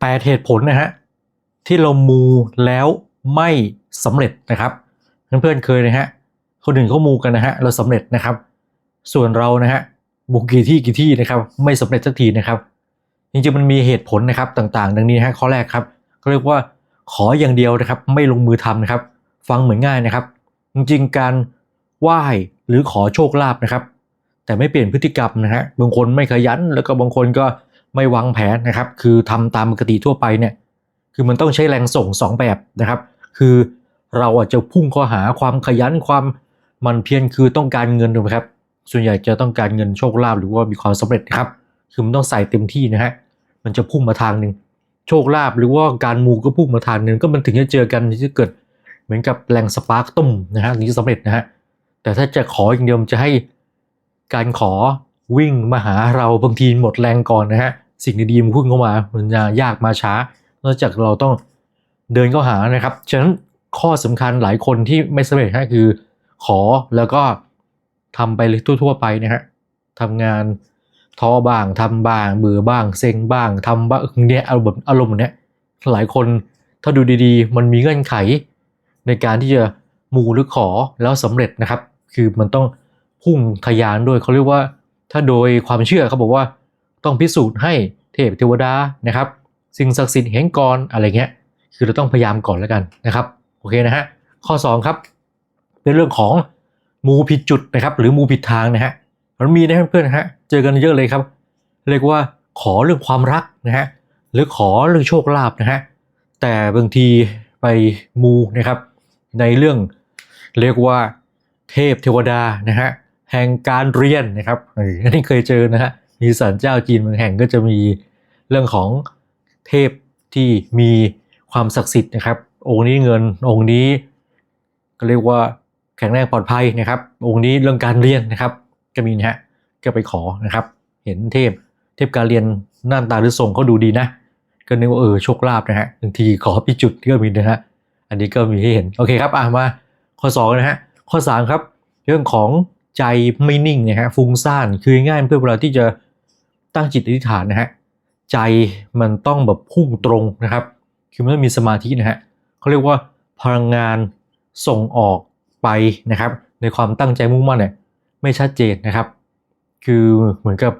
แปดเหตุผลนะฮะที่เรามูแล้วไม่สำเร็จนะครับ เพื่อนๆเคยนะฮะคนอื่นเขามูกันนะฮะเราสำเร็จนะครับ ส่วนเรานะฮะมูกี่ที่กี่ที่นะครับ ไม่สำเร็จสักทีนะครับจริงๆมันมีเหตุผลนะครับต่างๆ ดังนี้นะฮะข้อแรกครับเขาเรียกว่าขออย่างเดียวนะครับ ไม่ลงมือทำนะครับ ฟังเหมือนง่ายนะครับ จริงๆการไหว้หรือขอโชคลาภนะครับ แต่ไม่เปลี่ยนพฤติกรรมนะฮะบางคนไม่ขยันแล้วก็บางคนก็ ไม่วางแผนนะครับ คือทำตามปกติทั่วไปเนี่ย คือมันต้องใช้แรงส่งสองแบบนะครับ คือเราอาจจะพุ่งข้าหาความขยันความมันเพียรคือต้องการเงินถูกไหมครับ ส่วนใหญ่จะต้องการเงินโชคลาภหรือว่ามีความสำเร็จครับ คือมันต้องใส่เต็มที่นะฮะ มันจะพุ่งมาทางหนึ่งโชคลาภหรือว่าการมูก็พุ่งมาทางหนึ่งก็มันถึงจะเจอกันที่จะเกิดเหมือนกับแรงสปาร์กตุ้มนะฮะถึงจะสำเร็จนะฮะ แต่ถ้าจะขออย่างเดียวมันจะให้การขอ วิ่งมาหาเราบางทีหมดแรงก่อนนะฮะสิ่งดีๆมันพุ่งเข้ามามันจะยากมาช้านอกจากเราต้องเดินเข้าหานะครับ ฉะนั้นข้อสำคัญหลายคนที่ไม่สำเร็จฮะคือ ขอแล้วก็ทำไปเลยทั่ว ๆ ไปนะฮะทำงานท้อบ้างทำบ้างเบื่อบ้าง เซ็งบ้างทำบ้างเนี่ยอารมณ์อารมณ์เนี้ยหลายคนถ้าดูดีๆ มันมีเงื่อนไข ในการที่จะมูหรือขอแล้วสำเร็จนะครับ คือมันต้องพุ่งทะยานด้วยเขาเรียกว่า ถ้าโดยความเชื่อเขาบอกว่าต้องพิสูจน์ให้เทพเทวดานะครับ สิ่งศักดิ์สิทธิ์เห็นก่อนอะไรเงี้ยคือเราต้องพยายามก่อนแล้วกันนะครับโอเคนะฮะข้อ 2 ครับเป็นเรื่องของมูผิดจุดนะครับ หรือมูผิดทางนะฮะมันมีนะเพื่อนๆนะฮะเจอกันเยอะเลยครับ เรียกว่าขอเรื่องความรักนะฮะหรือขอเรื่องโชคลาภนะฮะแต่บางทีไปมูนะครับ ในเรื่องเรียกว่าเทพเทวดานะฮะ แห่งการเรียนนะครับอออันนี้เคยเจอนะฮะมีศาลเจ้าจีนบางแห่งก็จะมีเรื่องของเทพที่มีความศักดิ์สิทธิ์นะครับ องค์นี้เงินองค์นี้ ก็เรียกว่าแข็งแรงปลอดภัยนะครับ องค์นี้เรื่องการเรียนนะครับ ก็มีนะฮะก็ไปขอนะครับ เห็นเทพเทพการเรียนหน้าตาหรือทรงเขาดูดีนะ ก็นึกว่าเออโชคลาภนะฮะบางทีขอพิจุดก็มีนะฮะอันนี้ก็มีให้เห็นโอเคครับอะมาข้อ2นะฮะข้อ3ครับ เรื่องของ ใจไม่นิ่งนะฮะฟุ้งซ่านคือง่ายเพื่อเวลาที่จะตั้งจิตอธิษฐานนะฮะใจมันต้องแบบพุ่งตรงนะครับ คือมันต้องมีสมาธินะฮะเขาเรียกว่าพลังงานส่งออกไปนะครับ ในความตั้งใจมุ่งมั่นเนี่ยไม่ชัดเจนนะครับ คือเหมือนกับ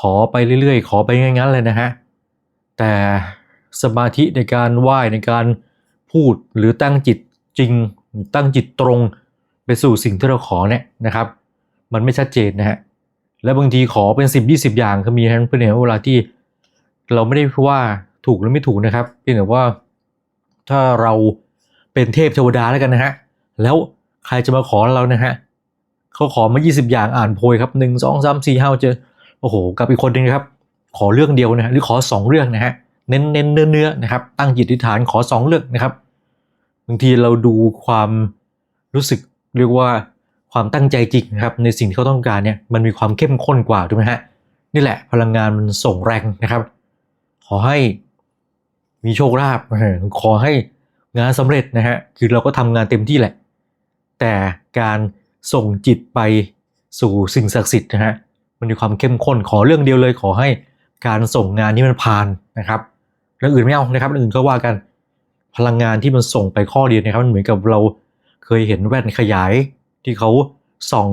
ขอไปเรื่อยๆ ขอไปงั้นๆเลยนะฮะแต่สมาธิในการไหว้ในการพูดหรือตั้งจิตจริงตั้งจิตตรงไปสู่สิ่งที่เราขอเนี่ยนะครับ มันไม่ชัดเจนนะฮะและบางทีขอเป็น 10 20 อย่างก็มีทั้งเพื่อนเนี่ยเวลาที่เราไม่ได้ว่าถูกหรือไม่ถูกนะครับเพียงแต่ว่าถ้าเราเป็นเทพเทวดาแล้วกันนะฮะแล้วใครจะมาขอเรานะฮะเขาขอมา 20 อย่างอ่านโพยครับหนึ่งสองสามสี่ห้าเจอโอ้โหกับอีกคนหนึงครับ ขอเรื่องเดียวนะฮะหรือขอ 2 เรื่องนะฮะเน้นเน้นเนื้อเนื้อนะครับ ตั้งจิตอธิฐานขอ 2 เรื่องนะครับบางทีเราดูความรู้สึกเรียกว่า ความตั้งใจจริงนะครับในสิ่งที่เขาต้องการเนี่ยมันมีความเข้มข้นกว่าถูกไหมฮะนี่แหละพลังงานมันส่งแรงนะครับ ขอให้มีโชคลาภขอให้งานสำเร็จนะฮะคือเราก็ทำงานเต็มที่แหละ แต่การส่งจิตไปสู่สิ่งศักดิ์สิทธิ์นะฮะมันมีความเข้มข้นขอเรื่องเดียวเลย ขอให้การส่งงานนี้มันผ่านนะครับเรื่องอื่นไม่เอานะครับเรื่องอื่นก็ว่ากันพลังงานที่มันส่งไปข้อเดียวนะครับมันเหมือนกับเราเคยเห็นแว่นขยาย ที่เขาส่อง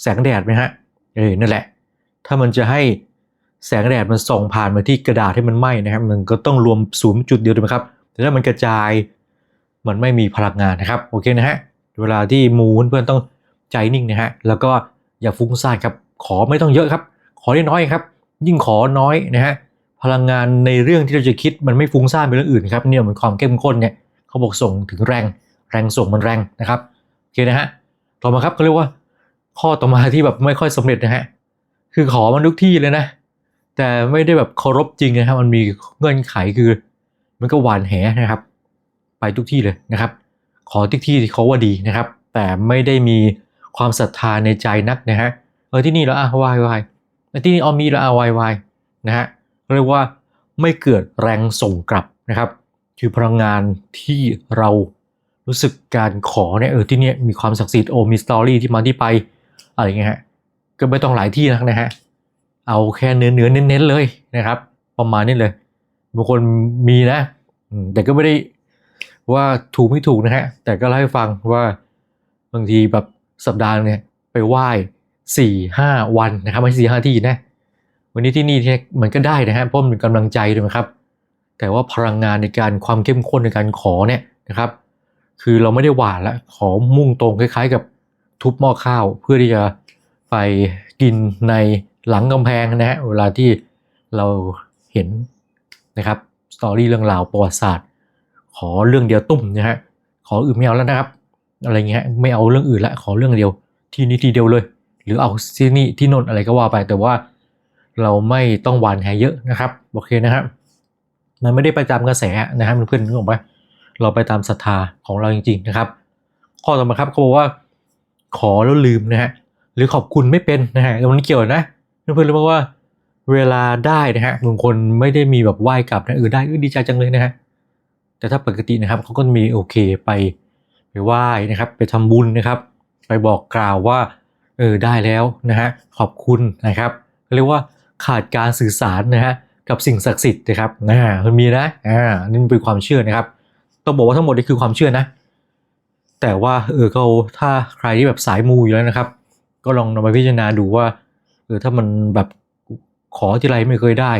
แสงแดดไหมฮะเออนั่นแหละ ถ้ามันจะให้แสงแดดมันส่องผ่านมาที่กระดาษให้มันไหม้นะครับ มันก็ต้องรวมศูนย์จุดเดียวถูกไหมครับ แต่ถ้ามันกระจายมันไม่มีพลังงานนะครับ โอเคนะฮะ เวลาที่มูเพื่อนต้องใจนิ่งนะฮะ แล้วก็อย่าฟุ้งซ่านครับ ขอไม่ต้องเยอะครับ ขอได้น้อยครับ ยิ่งขอน้อยนะฮะ พลังงานในเรื่องที่เราจะคิดมันไม่ฟุ้งซ่านไปเรื่องอื่นครับ เนี่ยมันความเข้มข้นเนี่ย เขาบอกส่งถึงแรง แรงส่งมันแรงนะครับ โอเคนะฮะ ต่อมาครับเขาเรียกว่า ข้อต่อมาที่แบบไม่ค่อยสำเร็จนะฮะคือขอมันทุกที่เลยนะ แต่ไม่ได้แบบเคารพจริงนะครับ มันมีเงื่อนไขคือ มันก็หวานแหนะครับ ไปทุกที่เลยนะครับ ขอทุกที่ที่เขาว่าดีนะครับ แต่ไม่ได้มีความศรัทธาในใจนักนะฮะเออที่นี่แล้วอะวายวายที่นี่ออมีแล้วอะวายวายนะฮะเรียกว่าไม่เกิดแรงส่งกลับนะครับ คือพลังงานที่เรา รู้สึกการขอเนี่ยเออที่เนี่ยมีความศักดิ์สิทธิ์โอ้มีสตอรี่ที่มาที่ไปอะไรเงี้ยฮะก็ไม่ต้องหลายที่นักนะฮะเอาแค่เนื้อเนื้อเน้นๆเลยนะครับ ประมาณนี้เลยบางคนมีนะแต่ก็ไม่ได้ว่าถูกไม่ถูกนะฮะแต่ก็เล่าให้ฟังว่าบางทีแบบสัปดาห์เนี่ยไปไหว้สี่ห้าวันนะครับไม่ใช่สี่ห้าที่นะวันนี้ที่นี่เนี่ยมันก็ได้นะฮะเพราะมันเป็นกำลังใจด้วยนะครับ แต่ว่าพลังงานในการความเข้มข้นในการขอเนี่ยนะครับ คือเราไม่ได้หวานและขอมุ่งตรงคล้ายๆ กับทุบหม้อข้าว เพื่อที่จะไปกินในหลังกำแพงนะฮะเวลาที่เราเห็นนะครับสตอรี่เรื่องราวประวัติศาสตร์ ขอเรื่องเดียวตุ้มนะฮะขออื่นไม่เอาแล้วนะครับ อะไรเงี้ยไม่เอาเรื่องอื่นละขอเรื่องเดียวที่นี้ทีเดียวเลย หรือเอาที่นี่ที่นนอะไรก็ว่าไป แต่ว่าเราไม่ต้องหวานแหเยอะนะครับโอเคนะครับมันไม่ได้ไปตามกระแสนะครับเพื่อนๆนึกออกไหม เราไปตามศรัทธาของเราจริง ๆ นะครับ ข้อต่อมาครับเขาบอกว่า ขอแล้วลืมนะฮะหรือขอบคุณไม่เป็นนะฮะมันเกี่ยวนะเพื่อนๆรู้ไหมว่าเวลาได้นะฮะบางคนไม่ได้มีแบบไหว้กลับนะเออได้เออดีใจจังเลยนะฮะแต่ถ้าปกตินะครับเขาก็มีโอเคไปไปไหว้นะครับ ไปทำบุญนะครับ ไปบอกกล่าวว่าเออได้แล้วนะฮะขอบคุณนะครับเรียกว่าขาดการสื่อสารนะฮะกับสิ่งศักดิ์สิทธิ์นะครับนะมันมีนะอ่านี่เป็นความเชื่อนะครับ ต้องบอกว่าทั้งหมดนี่คือความเชื่อนะ แต่ว่าเออเขาถ้าใครที่แบบสายมูอยู่แล้วนะครับ ก็ลองนำไปพิจารณาดูว่าเออถ้ามันแบบขอทีไรไม่เคยได้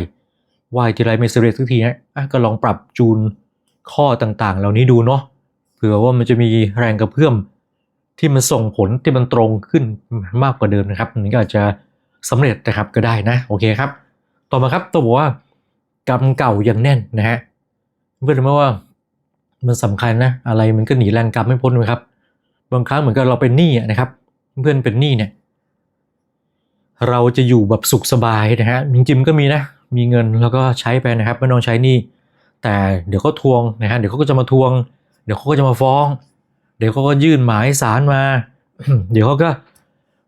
ไหวทีไรไม่สำเร็จสักทีนะอะก็ลองปรับจูนข้อต่างๆ เหล่านี้ดูเนาะเผื่อว่ามันจะมีแรงกระเพื่อมที่มันส่งผลที่มันตรงขึ้นมากกว่าเดิมนะครับมันก็อาจจะสำเร็จนะครับก็ได้นะโอเคครับ ต่อมาครับต้องบอกว่ากรรมเก่ายังแน่นนะฮะเพื่อนรู้ไหมว่า มันสำคัญนะ อะไรมันก็หนีแรงกรรมไม่พ้นนะครับ บางครั้งเหมือนกับเราเป็นหนี้นะครับ เพื่อนเป็นหนี้เนี่ย เราจะอยู่แบบสุขสบายนะฮะจริงๆก็มีนะ มีเงินแล้วก็ใช้ไปนะครับไม่ต้องใช้หนี้ แต่เดี๋ยวเขาทวงนะฮะเดี๋ยวเขาก็จะมาทวง เดี๋ยวเขาก็จะมาฟ้อง เดี๋ยวเขาก็ยื่นหมายสารมา เดี๋ยวเขาก็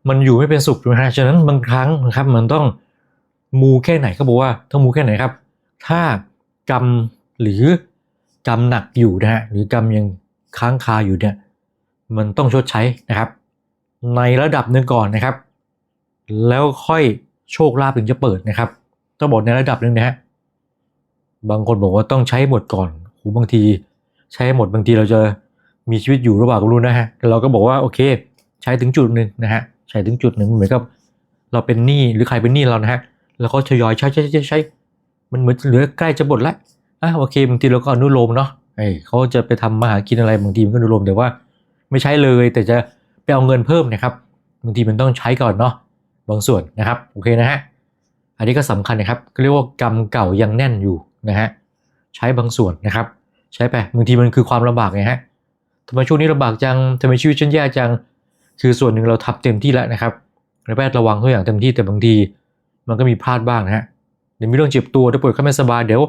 มันอยู่ไม่เป็นสุขนะฮะฉะนั้นบางครั้งนะครับมันต้องมูแค่ไหนเขาบอกว่าต้องมูแค่ไหนครับ ถ้ากรรมหรือ กรรมหนักอยู่นะฮะหรือกรรมยังค้างคาอยู่เนี่ยมันต้องชดใช้นะครับ ในระดับหนึ่งก่อนนะครับ แล้วค่อยโชคลาภถึงจะเปิดนะครับต้องบอกในระดับหนึ่งนะฮะบางคนบอกว่าต้องใช้หมดก่อนโหบางที ใช้หมดบางทีเราจะมีชีวิตอยู่รือเปล่ากรู้นะฮะเราก็บอกว่าโอเค ใช้ถึงจุดหนึ่งนะฮะใช้ถึงจุดหนึ่งเหมือนกับเราเป็นหนี้หรือใครเป็นหนี้เรานะฮะแล้วก็ทยอยใช้ใช้ใช้ใช้มันเหมือนเหลือใกล้จะหมดแล้ว อะโอเคบางทีเราก็อนุโลมเนาะเอ้เขาจะไปทำมาหากินอะไรบางทีมันก็อนุโลมแต่ว่า ไม่ใช้เลย แต่จะไปเอาเงินเพิ่มนะครับบางทีมันต้องใช้ก่อนเนาะบางส่วนนะครับโอเคนะฮะอันนี้ก็สำคัญนะครับก็เรียกว่ากรรมเก่ายังแน่นอยู่นะฮะใช้บางส่วนนะครับ ใช้ไปบางทีมันคือความลำบากไงฮะทำไมช่วงนี้ลำบากจังทำไมชีวิตฉันแย่จัง คือส่วนหนึ่งเราทับเต็มที่แล้วนะครับระแวดระวังทุกอย่างเต็มที่แต่บางที มันก็มีพลาดบ้างนะฮะเดี๋ยวมีเรื่องเจ็บตัวเดี๋ยวป่วยไข้ไม่สบายเดี๋ยว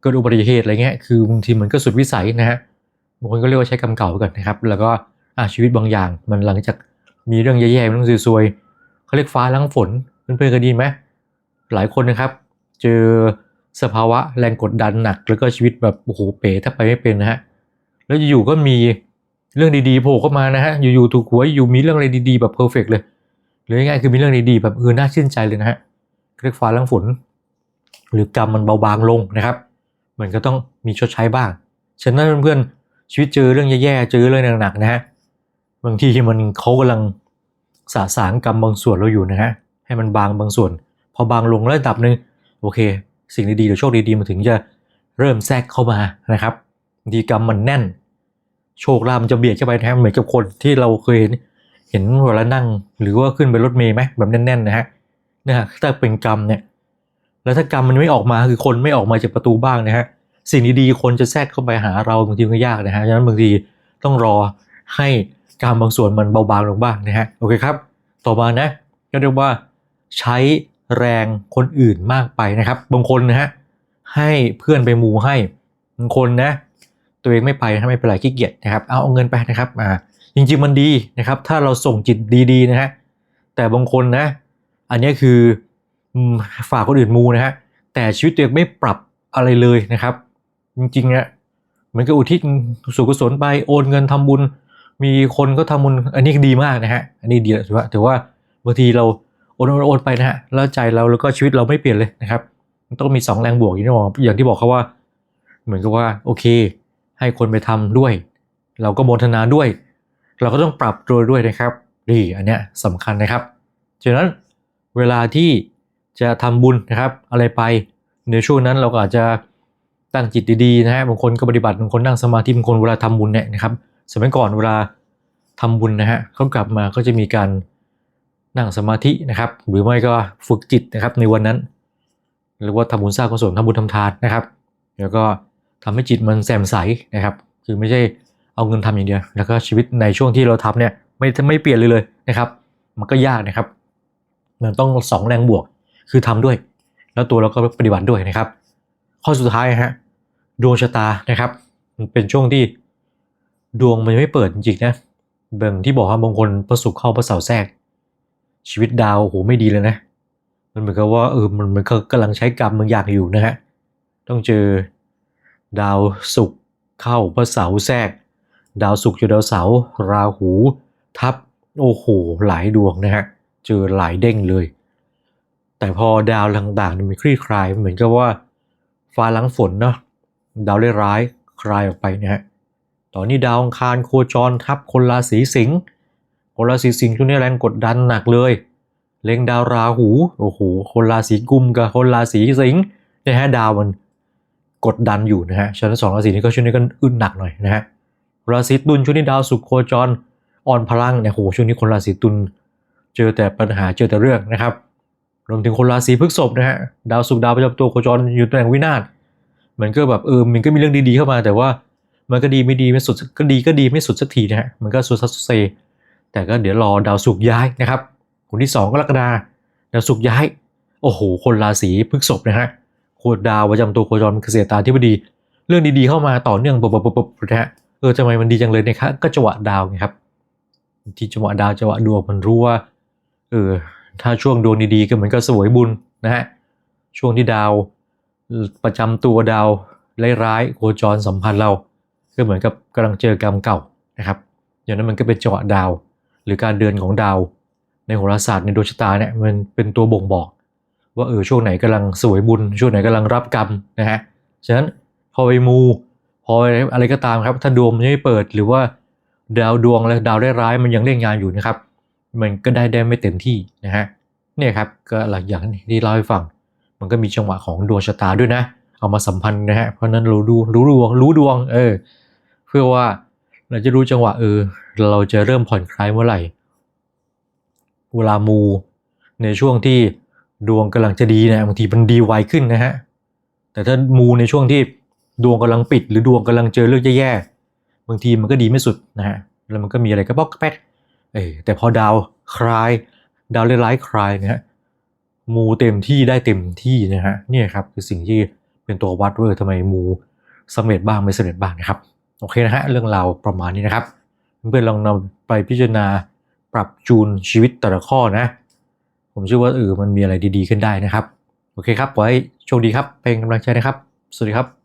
เกิดอุบัติเหตุอะไรเงี้ยคือบางทีมันก็สุดวิสัยนะฮะบางคนก็เรียกว่าใช้กรรมเก่าไปก่อนนะครับ แล้วก็อชีวิตบางอย่างมันหลังจากมีเรื่องแย่ๆเรื่องซวยๆเขาเรียกฟ้าล้างฝนเพื่อนๆเคยได้ยินไหมหลายคนนะครับ เจอสภาวะแรงกดดันหนัก แล้วก็ชีวิตแบบโอ้โหเป๋ถ้าไปไม่เป็นนะฮะแล้วอยู่ๆก็มีเรื่องดีๆโผล่เข้ามานะฮะอยู่ๆถูกหวยอยู่มีเรื่องอะไรดีๆแบบเพอร์เฟกเลยหรือง่ายๆคือมีเรื่องดีๆแบบเออน่าชื่นใจเลยนะฮะเรียกฟ้าล้างฝน หรือกรรมมันเบาบางลงนะครับ มันก็ต้องมีชดใช้บ้าง ฉะนั้นเพื่อนๆชีวิตเจอเรื่องแย่ๆเจอเรื่องหนักๆนะฮะบางทีมันเขากำลังสะสางกรรมบางส่วนเราอยู่นะฮะให้มันบางบางส่วน พอบางลงระดับหนึ่งโอเค สิ่งดีๆหรือโชคดีๆมันถึงจะเริ่มแทรกเข้ามานะครับบางทีกรรมมันแน่น โชคลาภมันจะเบียดเข้าไปนะฮะเหมือนกับคนที่เราเคยเห็นเห็นเวลานั่ง หรือว่าขึ้นไปรถเมล์ไหมแบบแน่นๆนะฮะเนี่ยถ้าเป็นกรรมเนี่ย แล้วถ้ากรรมมันไม่ออกมาคือคนไม่ออกมาจากประตูบ้างนะฮะสิ่งดีๆคนจะแทรกเข้าไปหาเราบางทีก็ยากนะฮะฉะนั้นบางทีต้องรอให้กรรมบางส่วนมันเบาบางลงบ้างนะฮะโอเคครับ ต่อมานะก็เรียกว่าใช้แรงคนอื่นมากไปนะครับ บางคนนะฮะให้เพื่อนไปมูให้บางคนนะตัวเองไม่ไปนะไม่เป็นไรขี้เกียจนะครับเอาเอาเงินไปนะครับอ่าจริงๆมันดีนะครับ ถ้าเราส่งจิตดีๆนะฮะแต่บางคนนะ อันนี้คือ ฝากคนอื่นมูนะฮะแต่ชีวิตตัวเองไม่ปรับอะไรเลยนะครับ จริงๆเนี่ยเหมือนกับอุทิศสุกุศลไปโอนเงินทำบุญ มีคนก็ทำบุญอันนี้ดีมากนะฮะอันนี้ดีถือว่าถือว่าบางทีเราโอนโอนโอนไปนะฮะแล้วใจเราแล้วก็ชีวิตเราไม่เปลี่ยนเลยนะครับมันต้องมีสองแรงบวกอย่างที่บอกอย่างที่บอกเขาว่า เหมือนกับว่าโอเค ให้คนไปทำด้วย เราก็โมทนาด้วย เราก็ต้องปรับตัวด้วยนะครับนี่อันเนี้ยสำคัญนะครับฉะนั้นเวลาที่ จะทำบุญนะครับอะไรไปในช่วงนั้นเราก็อาจจะตั้งจิตดีๆนะฮะบางคนก็ปฏิบัติบางคนนั่งสมาธิบางคนเวลาทำบุญเนี่ยนะครับสมัยก่อนเวลาทำบุญนะฮะเขากลับมาก็จะมีการนั่งสมาธินะครับ หรือไม่ก็ฝึกจิตนะครับในวันนั้น หรือว่าทำบุญสร้างกุศลทำบุญทำทานนะครับ แล้วก็ทำให้จิตมันแจ่มใสนะครับ คือไม่ใช่เอาเงินทำอย่างเดียว แล้วก็ชีวิตในช่วงที่เราทำเนี่ยไม่ไม่เปลี่ยนเลยเลยนะครับ มันก็ยากนะครับ มันต้องสองแรงบวก คือทำด้วย แล้วตัวเราก็ปฏิบัติด้วยนะครับ ข้อสุดท้ายฮะดวงชะตานะครับ มันเป็นช่วงที่ดวงมันยังไม่เปิดจริงๆนะเบิ่งที่บอกว่าบางคนประสุขเข้าประเสาแทรก ชีวิตดาวโอ้โหไม่ดีเลยนะ มันเหมือนกับว่าเออมันมันกำลังใช้กรรมบางอย่างอยู่นะฮะต้องเจอดาวศุกร์เข้าพระเสาแทรก ดาวศุกร์เจอดาวเสาราหู ทับโอ้โหหลายดวงนะฮะเจอหลายเด้งเลย แต่พอดาวต่างๆมันคลี่คลายเหมือนกับว่าฟ้าหลังฝนเนาะดาวร้ายคลายออกไปนะฮะตอนนี้ดาวอังคารโคจรทับคนราศีสิงห์คนราศีสิงห์ช่วงนี้แรงกดดันหนักเลย เล็งดาวราหูโอ้โหคนราศีกุมกับคนราศีสิงห์นี่ยฮะดาวมันกดดันอยู่นะฮะฉะนั้นสองราศีนี้ก็ช่วงนี้ก็อึดหนักหน่อยนะฮะราศีตุลช่วงนี้ดาวสุขโคจรอ่อนพลังเนี่ยโหช่วงนี้คนราศีตุลเจอแต่ปัญหาเจอแต่เรื่องนะครับ รวมถึงคนราศีพฤษภนะฮะดาวสุขดาวประจำตัวโคจรอยู่ตำแหน่งวินาศเหมือนก็แบบเออมันก็มีเรื่องดีๆเข้ามาแต่ว่ามันก็ดีไม่ดีไม่สุดก็ดีก็ดีไม่สุดสักทีนะฮะมันก็สุดซัดสุดเซ แต่ก็เดี๋ยวรอดาวสุกร์ย้ายนะครับคนที่ 2กรกฎาดาวสุกร์ย้าย โอ้โห คนราศีพฤษภนะฮะโคดาวประจำตัวโคจรเป็นเกษตรตาธิบดี เรื่องดีๆเข้ามาต่อเนื่องปุ๊บปุ๊บปุ๊บนะฮะเออทำไมมันดีจังเลยเนะครับก็จังหวะดาวไงครับที่จังหวะดาวจังหวะดวงมันรู้ว่าเออ ถ้าช่วงดวงดีๆก็เหมือนกับสวยบุญนะฮะช่วงที่ดาวประจำตัวดาวร้ายๆโคจรสัมพันธ์เราก็เหมือนกับกำลังเจอกรรมเก่านะครับอย่างนั้นมันก็เป็นจังหวะดาว หรือการเดินของดาว ในโหราศาสตร์ในดวงชะตาเนี่ยมันเป็นตัวบ่งบอก ว่าเออช่วงไหนกำลังสวยบุญ ช่วงไหนกำลังรับกรรมนะฮะฉะนั้นพอไปมูพออะไรก็ตามครับถ้าดวงยังไม่เปิดหรือว่าดาวดวงและดาวได้ร้ายมันยังเล่นงานอยู่นะครับ มันก็ได้ได้ไม่เต็มที่นะฮะเนี่ยครับก็หลักอย่างที่เล่าให้ฟัง มันก็มีจังหวะของดวงชะตาด้วยนะ เอามาสัมพันธ์นะฮะเพราะนั้นรู้ดูรู้ดวงรู้ดวงเออเพื่อว่าเราจะรู้จังหวะเออ เราจะเริ่มผ่อนคลายเมื่อไหร่เวลามูในช่วงที่ดวงกำลังจะดีเนี่ยบางทีมันดีไวขึ้นนะฮะแต่ถ้ามูในช่วงที่ดวงกำลังปิด หรือดวงกำลังเจอเรื่องแย่ๆบางทีมันก็ดีไม่สุดนะฮะแล้วมันก็มีอะไรก็ป๊อกแป๊ก เออแต่พอดาวคลาย ดาวเร้ายคลายเนี่ยฮะมูเต็มที่ได้เต็มที่นะฮะเนี่ยครับคือสิ่งที่เป็นตัววัดว่าทำไมมูสำเร็จบ้างไม่สำเร็จบ้างนะครับโอเคนะฮะเรื่องราวประมาณนี้นะครับ เพื่อนลองนำไปพิจารณาปรับจูนชีวิตแต่ละข้อนะ ผมเชื่อว่าเออมันมีอะไรดีๆขึ้นได้นะครับ โอเคครับขอให้โชคดีครับเป็นกำลังใจนะครับ สวัสดีครับ